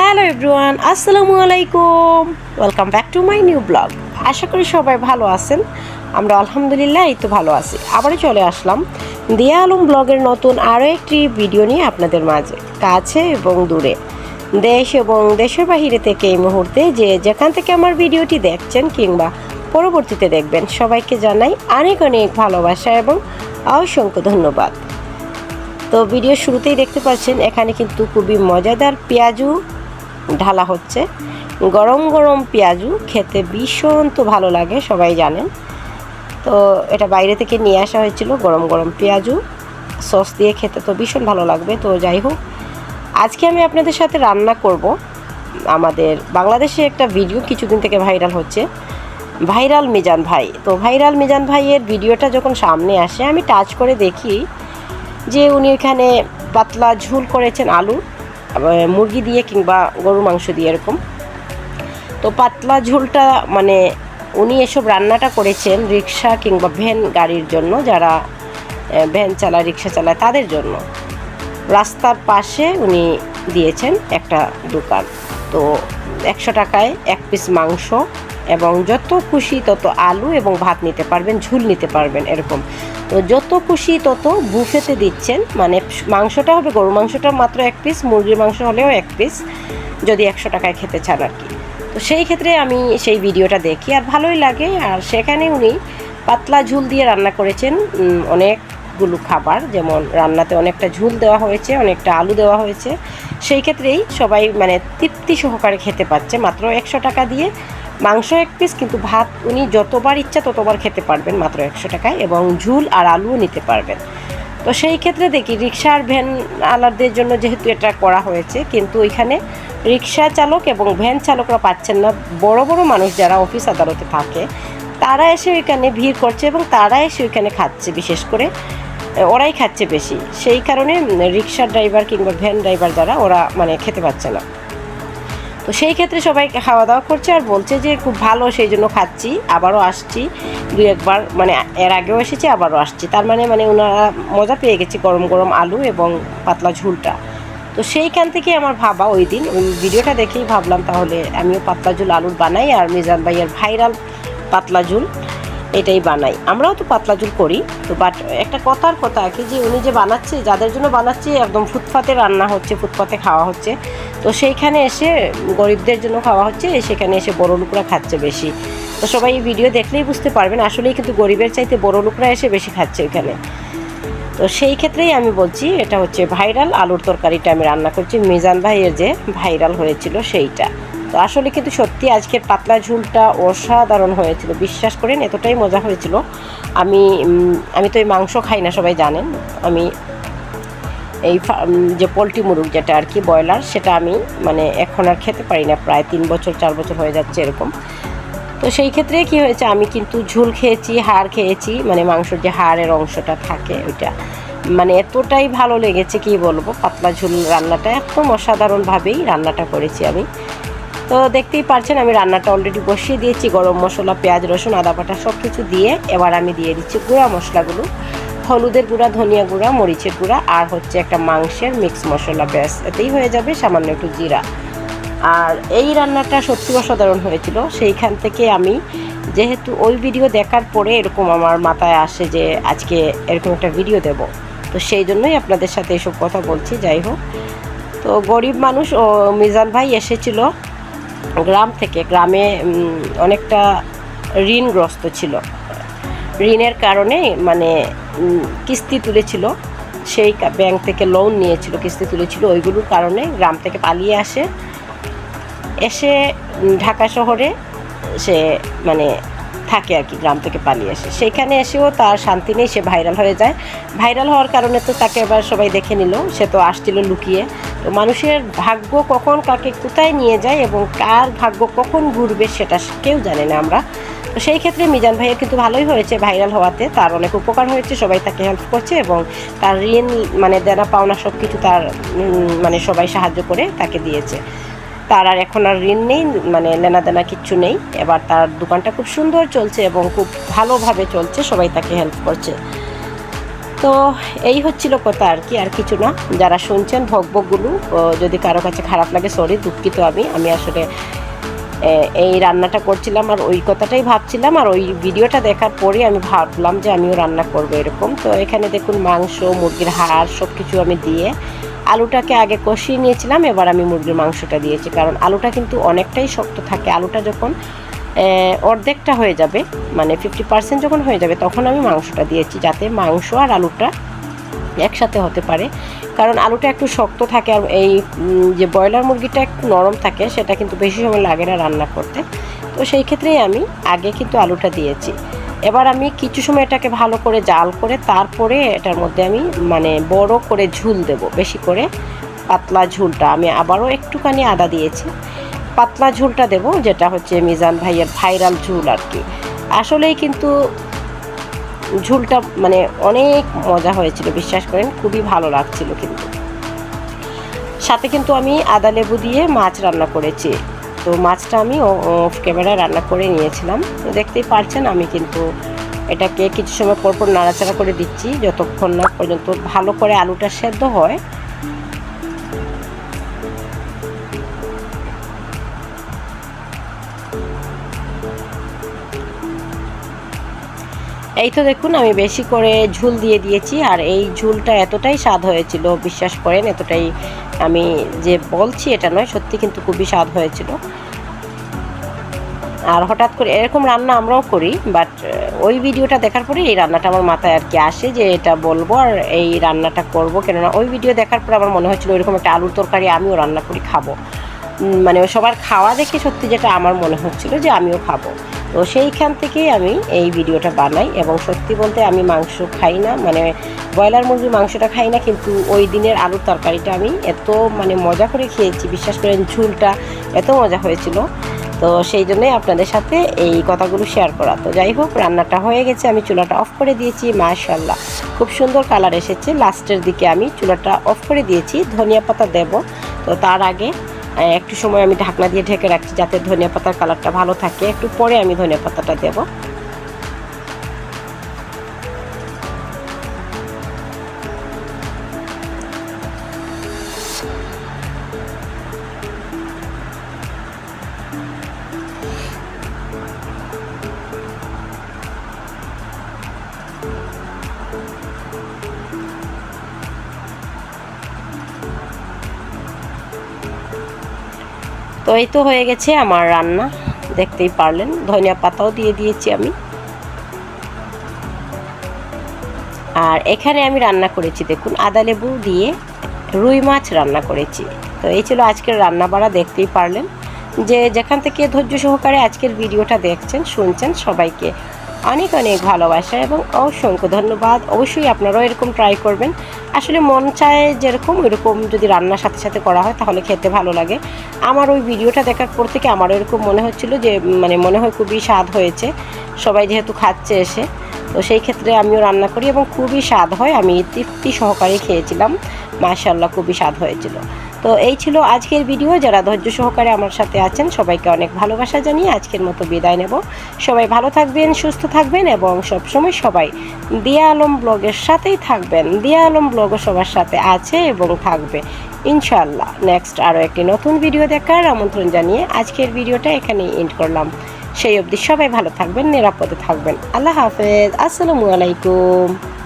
Hello everyone, আসসালামু আলাইকুম। Welcome back to my new blog আশা করি সবাই ভালো আছেন। আমরা আলহামদুলিল্লাহ এই তো ভালো আছি। আবারও চলে আসলাম দিয়া আলম ব্লগের নতুন আরও একটি ভিডিও নিয়ে আপনাদের মাঝে, কাছে এবং দূরে। দেশ এবং দেশের বাহিরে থেকে এই মুহূর্তে যে যেখান থেকে আমার ভিডিওটি দেখছেন কিংবা পরবর্তীতে দেখবেন, সবাইকে জানাই অনেক অনেক ভালোবাসা এবং অসংখ্য ধন্যবাদ। তো ভিডিও শুরুতেই দেখতে পাচ্ছেন, এখানে কিন্তু খুবই মজাদার পেঁয়াজু ঢালা হচ্ছে। গরম গরম পেঁয়াজু খেতে ভীষণ তো ভালো লাগে, সবাই জানেন। তো এটা বাইরে থেকে নিয়ে আসা হয়েছিল গরম গরম পেঁয়াজু। সস দিয়ে খেতে তো ভীষণ ভালো লাগবে, তো যাই হোক। আজকে আমি আপনাদের সাথে রান্না করব। আমাদের বাংলাদেশে একটা ভিডিও কিছুদিন থেকে ভাইরাল হচ্ছে। ভাইরাল মিজান ভাই। তো ভাইরাল মিজান ভাইয়ের ভিডিওটা যখন সামনে আসে, আমি টাচ করে দেখি যে উনি এখানে পাতলা ঝোল করেছেন আলু। মুরগি দিয়ে কিংবা গরু মাংস দিয়ে এরকম। তো পাতলা ঝোলটা মানে উনি এসব রান্নাটা করেছেন রিক্সা কিংবা ভ্যান গাড়ির জন্য, যারা ভ্যান চালায়, রিক্সা চালায়, তাদের জন্য। রাস্তার পাশে উনি দিয়েছেন একটা দোকান। তো একশো টাকায় এক পিস মাংস এবং যত খুশি তত আলু এবং ভাত নিতে পারবেন, ঝুল নিতে পারবেন এরকম। তো যত খুশি তত বুফেতে দিচ্ছেন মানে মাংসটা হবে গরু মাংসটা মাত্র এক পিস মুরগির মাংস হলেও এক পিস যদি একশো টাকায় খেতে চান আর কি। তো সেই ক্ষেত্রে আমি সেই ভিডিওটা দেখি আর ভালোই লাগে। আর সেখানে উনি পাতলা ঝুল দিয়ে রান্না করেছেন অনেকগুলো খাবার। যেমন রান্নাতে অনেকটা ঝুল দেওয়া হয়েছে, অনেকটা আলু দেওয়া হয়েছে। সেই ক্ষেত্রেই সবাই মানে তৃপ্তি সহকারে খেতে পাচ্ছে। মাত্র একশো টাকা দিয়ে মাংস এক পিস কিন্তু ভাত উনি যতবার ইচ্ছা ততবার খেতে পারবেন মাত্র একশো টাকায় এবং ঝুল আর আলুও নিতে পারবেন। তো সেই ক্ষেত্রে দেখি রিক্সা আর ভ্যান আলাদের জন্য যেহেতু এটা করা হয়েছে, কিন্তু ওইখানে রিক্সা চালক এবং ভ্যান চালকরা পাচ্ছেন না। বড় বড় মানুষ যারা অফিস আদালতে থাকে, তারা এসে ওইখানে ভিড় করছে এবং তারা এসে ওইখানে খাচ্ছে বিশেষ করে, ওরাই খাচ্ছে বেশি। সেই কারণে রিক্সার ড্রাইভার কিংবা ভ্যান ড্রাইভার যারা, ওরা মানে খেতে পাচ্ছে না। তো সেই ক্ষেত্রে সবাই খাওয়া দাওয়া করছে আর বলছে যে খুব ভালো, সেই জন্য খাচ্ছি। আবারও আসছি। দু একবার মানে এর আগেও এসেছি, আবারও আসছি। তার মানে মানে ওনারা মজা পেয়ে গেছে গরম গরম আলু এবং পাতলা ঝুলটা। তো সেইখান থেকে আমার ভাবা ওই দিন। ওই ভিডিওটা দেখেই ভাবলাম তাহলে আমিও পাতলা ঝুল আলুর বানাই আর মিজান ভাইয়ের ভাইরাল পাতলা ঝুল। এটাই বানাই। আমরাও তো পাতলা ঝুল করি, তো বাট একটা কথার কথা কি যে উনি যে বানাচ্ছে, যাদের জন্য বানাচ্ছে, একদম ফুটপাতে রান্না হচ্ছে, ফুটপাতে খাওয়া হচ্ছে। তো সেইখানে এসে গরিবদের জন্য খাওয়া হচ্ছে, সেখানে এসে বড় লোকরা খাচ্ছে বেশি। তো সবাই এই ভিডিও দেখলেই বুঝতে পারবেন, আসলেই কিন্তু গরিবের চাইতে বড় লোকরা এসে বেশি খাচ্ছে ওইখানে তো সেই ক্ষেত্রেই আমি বলছি, এটা হচ্ছে ভাইরাল আলুর তরকারিটা আমি রান্না করছি। মিজান ভাইয়ের যে ভাইরাল হয়েছিল সেইটা। তো আসলে কিন্তু সত্যি আজকের পাতলা ঝুলটা অসাধারণ হয়েছিল। বিশ্বাস করেন, এতটাই মজা হয়েছিল। আমি আমি তো এই মাংস খাই না, সবাই জানেন। আমি এই যে পোলট্রি মুরগ যেটা আর কি ব্রয়লার, সেটা আমি মানে এখন আর খেতে পারি না। প্রায় তিন বছর, চার বছর হয়ে যাচ্ছে এরকম। তো সেই ক্ষেত্রে কি হয়েছে, আমি কিন্তু ঝুল খেয়েছি, হাড় খেয়েছি। মানে মাংসর যে হাড়ের অংশটা থাকে ওইটা। মানে এতটাই ভালো লেগেছে, কি বলব? পাতলা ঝুল রান্নাটা একদম অসাধারণভাবেই রান্নাটা করেছি আমি। তো দেখতেই পারছেন, আমি রান্নাটা অলরেডি বসিয়ে দিয়েছি, গরম মশলা, পেঁয়াজ, রসুন, আদা বাটা সব কিছু দিয়ে এবার আমি দিয়ে দিচ্ছি গুঁড়া মশলাগুলো। হলুদের গুঁড়া, ধনিয়া গুঁড়া, মরিচের গুঁড়া আর হচ্ছে একটা মাংসের মিক্স মশলা, ব্যাস। এতেই হয়ে যাবে সামান্য একটু জিরা। আর এই রান্নাটা সত্যি অসাধারণ হয়েছিল। সেইখান থেকে আমি যেহেতু ওই ভিডিও দেখার পরে এরকম আমার মাথায় আসে যে আজকে এরকম একটা ভিডিও দেব। তো সেই জন্যই আপনাদের সাথে এসব কথা বলছি, যাই হোক। তো গরিব মানুষ ও মিজান ভাই এসেছিল। গ্রাম থেকে গ্রামে অনেকটা ঋণগ্রস্ত ছিল। ঋণের কারণে মানে কিস্তি তুলেছিল, সেই ব্যাংক থেকে লোন নিয়েছিল, কিস্তি তুলেছিল, ওইগুলোর কারণে গ্রাম থেকে পালিয়ে আসে। এসে ঢাকা শহরে সে মানে থাকে আর কি, গ্রাম থেকে পালিয়ে আসে। সেইখানে এসেও তার শান্তি নেই, সে ভাইরাল হয়ে যায়। ভাইরাল হওয়ার কারণে তো তাকে এবার সবাই দেখে নিল, সে তো আসছিল লুকিয়ে। তো মানুষের ভাগ্য কখন কাকে কোথায় নিয়ে যায় এবং কার ভাগ্য কখন ঘুরবে সেটা কেউ জানে না আমরা। তো সেই ক্ষেত্রে মিজান ভাইয়ের কিন্তু ভালোই হয়েছে ভাইরাল হওয়াতে। তার অনেক উপকার হয়েছে, সবাই তাকে হেল্প করছে এবং তার ঋণ মানে দেনা পাওনা সব কিছু তার মানে সবাই সাহায্য করে তাকে দিয়েছে। তার আর এখন আর ঋণ নেই মানে লেনা দেনা কিচ্ছু নেই। এবার তার দোকানটা খুব সুন্দর চলছে এবং খুব ভালোভাবে চলছে, সবাই তাকে হেল্প করছে। তো এই হচ্ছিল কথা আর কি, আর কিছু না। যারা শুনছেন ভগভগগুলো যদি কারও কাছে খারাপ লাগে সরি দুঃখিত আমি। আমি আসলে এই রান্নাটা করছিলাম আর ওই কথাটাই ভাবছিলাম আর ওই ভিডিওটা দেখার পরে আমি ভাবলাম যে আমিও রান্না করব এরকম। তো এখানে দেখুন মাংস, মুরগির হাড় সব কিছু আমি দিয়ে আলুটাকে আগে কষিয়ে নিয়েছিলাম, এবার আমি মুরগির মাংসটা দিয়েছি। কারণ আলুটা কিন্তু অনেকটাই শক্ত থাকে, আলুটা যখন অর্ধেকটা হয়ে যাবে মানে ফিফটি পার্সেন্ট যখন হয়ে যাবে তখন আমি মাংসটা দিয়েছি, যাতে মাংস আর আলুটা একসাথে হতে পারে। কারণ আলুটা একটু শক্ত থাকে আর এই যে ব্রয়লার মুরগিটা একটু নরম থাকে, সেটা কিন্তু বেশি সময় লাগে না রান্না করতে। তো সেই ক্ষেত্রেই আমি আগে কিন্তু আলুটা দিয়েছি। এবার আমি কিছু সময় এটাকে ভালো করে জাল করে তারপরে এটার মধ্যে আমি মানে বড় করে ঝুল দেব, বেশি করে পাতলা ঝুলটা। আমি আবারও একটুখানি আদা দিয়েছি। পাতলা ঝুলটা দেব, যেটা হচ্ছে মিজান ভাইয়ের ভাইরাল ঝুল আর কি। আসলেই কিন্তু ঝুলটা মানে অনেক মজা হয়েছিল, বিশ্বাস করেন, খুবই ভালো লাগছিল কিন্তু। সাথে কিন্তু আমি আদা লেবু দিয়ে মাছ রান্না করেছি। তো মাছটা আমি অফ ক্যামেরায় রান্না করে নিয়েছিলাম। তো দেখতেই পারছেন আমি কিন্তু এটাকে কিছু সময় পরপর পর নাড়াচাড়া করে দিচ্ছি, যতক্ষণ না পর্যন্ত ভালো করে আলুটা সেদ্ধ হয় এই তো দেখুন, আমি বেশি করে ঝুল দিয়ে দিয়েছি, আর এই ঝুলটা এতটাই স্বাদ হয়েছিল, বিশ্বাস করেন, এতটাই আমি যে বলছি এটা নয়, সত্যি কিন্তু খুবই স্বাদ হয়েছিল। আর হঠাৎ করে এরকম রান্না আমরাও করি, বাট ওই ভিডিওটা দেখার পরে এই রান্নাটা আমার মাথায় আর কি আসে যে এটা বলব আর এই রান্নাটা করব, কেননা ওই ভিডিও দেখার পর আমার মনে হচ্ছিল এরকম একটা আলুর তরকারি আমিও রান্না করি, খাব। মানে সবার খাওয়া দেখে সত্যি যেটা আমার মনে হচ্ছিল যে আমিও খাব। তো সেইখান থেকেই আমি এই ভিডিওটা বানাই এবং সত্যি বলতে আমি মাংস খাই না মানে ব্রয়লার মুরগির মাংসটা খাই না, কিন্তু ওই দিনের আলুর তরকারিটা আমি এত মানে মজা করে খেয়েছি, বিশ্বাস করেন ঝুলটা এত মজা হয়েছিল। তো সেই জন্যই আপনাদের সাথে এই কথাগুলো শেয়ার করা। তো যাই হোক, রান্নাটা হয়ে গেছে, আমি চুলাটা অফ করে দিয়েছি মাশাল্লাহ খুব সুন্দর কালার এসেছে। লাস্টের দিকে আমি চুলাটা অফ করে দিয়েছি, ধনিয়া পাতা দেব। তো তার আগে একটু সময় আমি ঢাকনা দিয়ে ঢেকে রাখছি যাতে ধনিয়া পাতার কালারটা ভালো থাকে। একটু পরে আমি ধনিয়া পাতাটা দেবো। তো এই তো হয়ে গেছে আমার রান্না। দেখতেই পারলেন, ধনিয়া পাতাও দিয়ে দিয়েছি আমি। আর এখানে আমি রান্না করেছি, দেখুন, আদা লেবু দিয়ে রুই মাছ রান্না করেছি। তো এই ছিল আজকের রান্না বাড়া দেখতেই পারলেন। যে যেখান থেকে ধৈর্য সহকারে আজকের ভিডিওটা দেখছেন, শুনছেন, সবাইকে অনেক অনেক ভালোবাসা এবং অসংখ্য ধন্যবাদ। অবশ্যই আপনারাও এরকম ট্রাই করবেন। আসলে মন চায় যেরকম, ওইরকম যদি রান্নার সাথে সাথে করা হয় তাহলে খেতে ভালো লাগে। আমার ওই ভিডিওটা দেখার পর থেকে আমারও এরকম মনে হচ্ছিল যে মানে মনে হয় খুবই স্বাদ হয়েছে। সবাই যেহেতু খাচ্ছে এসে, তো সেই ক্ষেত্রে আমিও রান্না করি এবং খুবই স্বাদ হয়। আমি তৃপ্তি সহকারে খেয়েছিলাম। মাশাল্লাহ খুবই স্বাদ হয়েছিল। তো এই ছিল আজকের ভিডিও। যারা ধৈর্য সহকারে আমার সাথে আছেন, সবাইকে অনেক ভালোবাসা জানিয়ে আজকের মতো বিদায় নেব। সবাই ভালো থাকবেন, সুস্থ থাকবেন এবং সবসময় সবাই দিয়া আলম ব্লগের সাথেই থাকবেন। দিয়া আলম ব্লগও সবার সাথে আছে এবং থাকবে। ইনশাল্লাহ নেক্সট আরও একটি নতুন ভিডিও দেখার আমন্ত্রণ জানিয়ে আজকের ভিডিওটা এখানেই এন্ড করলাম। সেই অবধি সবাই ভালো থাকবেন, নিরাপদে থাকবেন। আল্লাহ হাফেজ। আসসালামু আলাইকুম।